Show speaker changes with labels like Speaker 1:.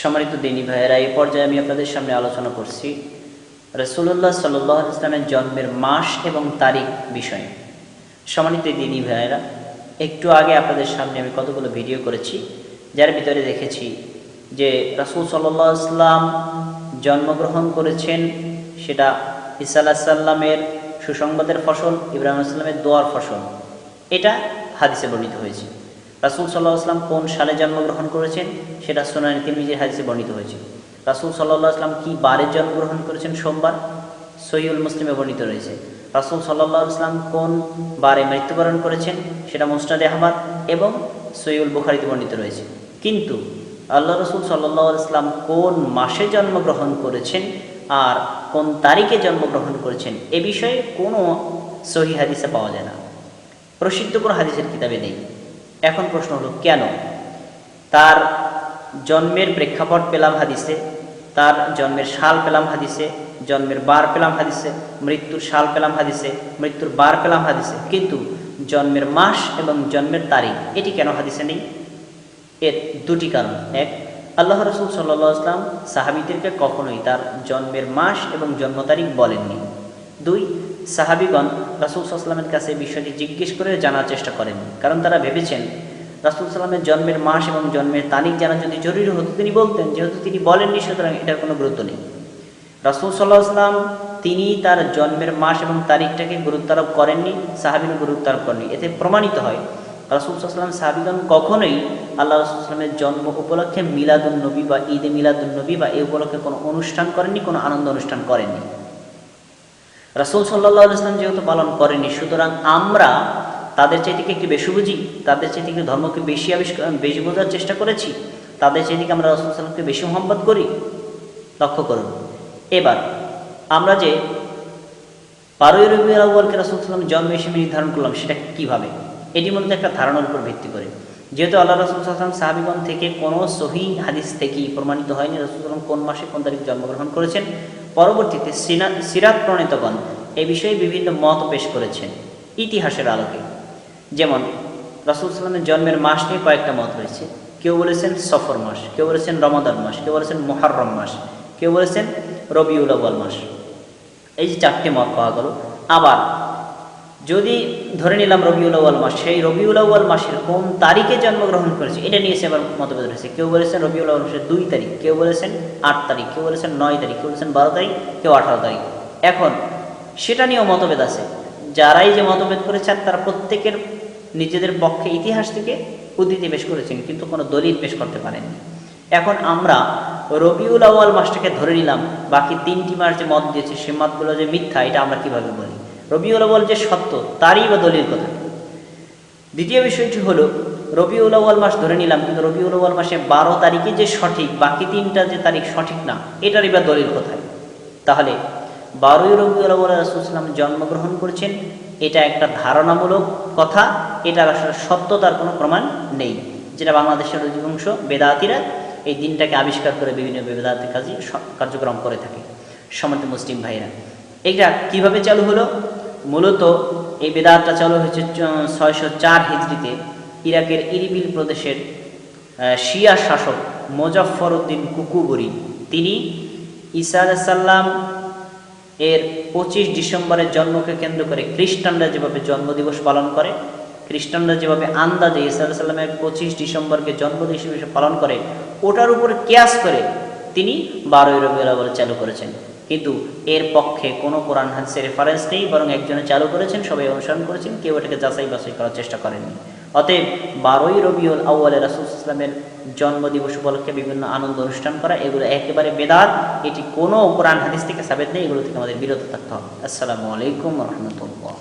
Speaker 1: সম্মানিত দিনী ভাইয়েরা এই পর্যায়ে আমি আপনাদের সামনে আলোচনা করছি রসুল্লাহ সাল্লাহ ইসলামের জন্মের মাস এবং তারিখ বিষয়ে। সম্মানিত দিনী ভাইয়েরা, একটু আগে আপনাদের সামনে আমি কতগুলো ভিডিও করেছি, যার ভিতরে দেখেছি যে রাসুল সাল্লাহ ইসলাম জন্মগ্রহণ করেছেন, সেটা ইসা আল্লাহ সাল্লামের সুসংবাদের ফসল, ইব্রাহিম আসলামের দোয়ার ফসল। এটা হাদিসে বর্ণিত হয়েছে। রাসুল সাল্লাহ আসলাম কোন সালে জন্মগ্রহণ করেছেন? সেটা সোনানি তিরমিজির হাদিসে বর্ণিত হয়েছে। রাসুল সাল্লাহ আসলাম কি বারে জন্মগ্রহণ করেছেন? সোমবার। সহিউল মুসলিমে বর্ণিত রয়েছে। রাসুল সাল্লাহ আসলাম কোন বারে মৃত্যুবরণ করেছেন? সেটা মুস্তাদ আহমদ এবং সৈয়ুল বুখারিতে বর্ণিত রয়েছে। কিন্তু আল্লাহ রসুল সাল্লাহ আসলাম কোন মাসে জন্মগ্রহণ করেছেন আর কোন তারিখে জন্মগ্রহণ করেছেন? এ বিষয়ে কোনো সহি হাদিসে পাওয়া যায় না। প্রসিদ্ধ কোনো হাদিসের কিতাবে নেই। এখন প্রশ্ন হলো, কেন? তার জন্মের প্রেক্ষাপট পেলাম হাদিসে, তার জন্মের সাল পেলাম হাদিসে, জন্মের বার পেলাম হাদিসে, মৃত্যুর সাল পেলাম হাদিসে, মৃত্যুর বার পেলাম হাদিসে। কিন্তু জন্মের মাস এবং জন্মের তারিখ, এটি কেন হাদিসে নেই? এর দুটি কারণ। এক, আল্লাহ রসুল সাল্লাহ আসলাম সাহাবিদেরকে কখনোই তার জন্মের মাস এবং জন্ম তারিখ বলেননি। দুই সাহাবিগণ রাসুল সাল্লামের কাছে বিষয়টি জিজ্ঞেস করে জানার চেষ্টা করেন। কারণ তারা ভেবেছেন, রাসুল সাল্লামের জন্মের মাস এবং জন্মের তারিখ জানা যদি জরুরি হতো, তিনি বলতেন, যেহেতু তিনি বলেননি, সুতরাং এটার কোনো গুরুত্ব নেই। রাসুল সাল্লাহ আসলাম তিনি তার জন্মের মাস এবং তারিখটাকে গুরুত্ব আরোপ করেননি সাহাবিন গুরুত্ব আরোপ করেননি। এতে প্রমাণিত হয়, রাসুল সাল্লাম সাহাবিগণ কখনোই আল্লাহ রসুলামের জন্ম উপলক্ষে মিলাদুল নবী বা ঈদে মিলাদুল নবী বা এই উপলক্ষে কোনো অনুষ্ঠান করেননি, কোনো আনন্দ অনুষ্ঠান করেননি। রাসুল সাল্লাহ ইসলাম যেহেতু পালন করেনি, সুতরাং আমরা তাদের চাইতে একটু বেশি বুঝি? তাদের চাইতে ধর্মকে বেশি আবিষ্কার বেশি বোঝার চেষ্টা করেছি? তাদের চাইতে আমরা রাসুল সাল্লামকে বেশি মোহাম্মত করি? লক্ষ্য করুন। এবার, আমরা যে বারোই রবি আউ্বালকে রাসুল সাল্লাম জন্ম হিসেবে নির্ধারণ করলাম, সেটা কীভাবে? এটি মূলত একটা ধারণার উপর ভিত্তি করে। যেহেতু আল্লাহ রসুল সাল্লাম সাহাবিগণ থেকে কোনো সহি হাদিস থেকেই প্রমাণিত হয়নি রসুল সাল্লাম কোন মাসে কোন তারিখ জন্মগ্রহণ করেছেন পরবর্তীতে সিরাত প্রণীতগণ এ বিষয়ে বিভিন্ন মত পেশ করেছেন ইতিহাসের আলোকে। যেমন, রাসুল জন্মের মাস নিয়ে কয়েকটা মত রয়েছে। কেউ বলেছেন সফর মাস, কেউ বলেছেন রমাদান মাস, কেউ বলেছেন মোহারম মাস, কেউ বলেছেন রবিউল আব্বাল মাস। এই যে চারটে মত পাওয়া গেল। আবার যদি ধরে নিলাম রবিউল আউ্বাল মাস, সেই রবিউল আউ্বাল মাসের কোন তারিখে জন্মগ্রহণ করেছে, এটা নিয়ে এসে আবার মতভেদ রয়েছে। কেউ বলেছেন রবিউল আউ্বাল মাসের দুই তারিখ, কেউ বলেছেন আট তারিখ, কেউ বলেছেন নয় তারিখ, কেউ বলেছেন বারো তারিখ, কেউ আঠারো তারিখ। এখন সেটা নিয়েও মতভেদ আছে। যারাই যে মতভেদ করেছেন, তারা প্রত্যেকের নিজেদের পক্ষে ইতিহাস থেকে উদ্ধৃতি পেশ করেছেন, কিন্তু কোনো দলিল পেশ করতে পারেননি। এখন আমরা রবিউল আউ্য়াল মাসটাকে ধরে নিলাম, বাকি তিনটি মাস যে মত দিয়েছে, সে মতগুলো যে মিথ্যা, এটা আমরা কীভাবে বলি? রবিউল আউ্য়াল যে সত্য, তারই বা দলিল কথা। দ্বিতীয় বিষয়টি হলো, রবিউল আউ্য়াল মাস ধরে নিলাম, কিন্তু রবিউল আউ্য়াল মাসে বারো তারিখে যে সঠিক, বাকি তিনটা যে তারিখ সঠিক না, এটারই বা দলিল কোথায়? তাহলে, বারোই রবিউল আউ্য়াল রাসুলাম জন্মগ্রহণ করেছেন, এটা একটা ধারণামূলক কথা, এটার আসলে সত্যতার কোনো প্রমাণ নেই। যেটা বাংলাদেশের অধিকাংশ বেদাতিরা এই দিনটাকে আবিষ্কার করে বিভিন্ন বেদাতি কাজে কার্যক্রম করে থাকে। সমান্ত মুসলিম ভাইরা এটা কীভাবে চালু হলো? মূলত এই বেদাতটা চালু হয়েছে ছয়শো চার হিজড়িতে ইরাকের ইরিবিল প্রদেশের শিয়া শাসক মোজাফর উদ্দিন কুকুবরি। তিনি ঈসা সাল্লাম এর পঁচিশ ডিসেম্বরের জন্মকে কেন্দ্র করে খ্রিস্টানরা যেভাবে জন্মদিবস পালন করে, খ্রিস্টানরা যেভাবে আন্দাজে ইসা সাল্লামের পঁচিশ ডিসেম্বরকে জন্মদিবস হিসেবে পালন করে, ওটার উপর ক্যাশ করে তিনি বারোই রবি চালু করেছেন। কিন্তু এর পক্ষে কোনো কোরআন হাদিসের রেফারেন্স নেই, বরং একজনে চালু করেছেন, সবাই অনুসরণ করেছেন, কেউ এটাকে যাচাই বাছাই করার চেষ্টা করেননি। অতএব বারোই রবিউল আউ্য়ালে রাসুল ইসলামের জন্মদিবস উপলক্ষে বিভিন্ন আনন্দ অনুষ্ঠান করা, এগুলো একেবারে বেদাত, এটি কোনো কোরআন হাদিস থেকে সাবেদ নেই, এগুলো থেকে আমাদের বিরত থাকতে হবে। আসসালামু আলাইকুম রহমতুল্লাহ।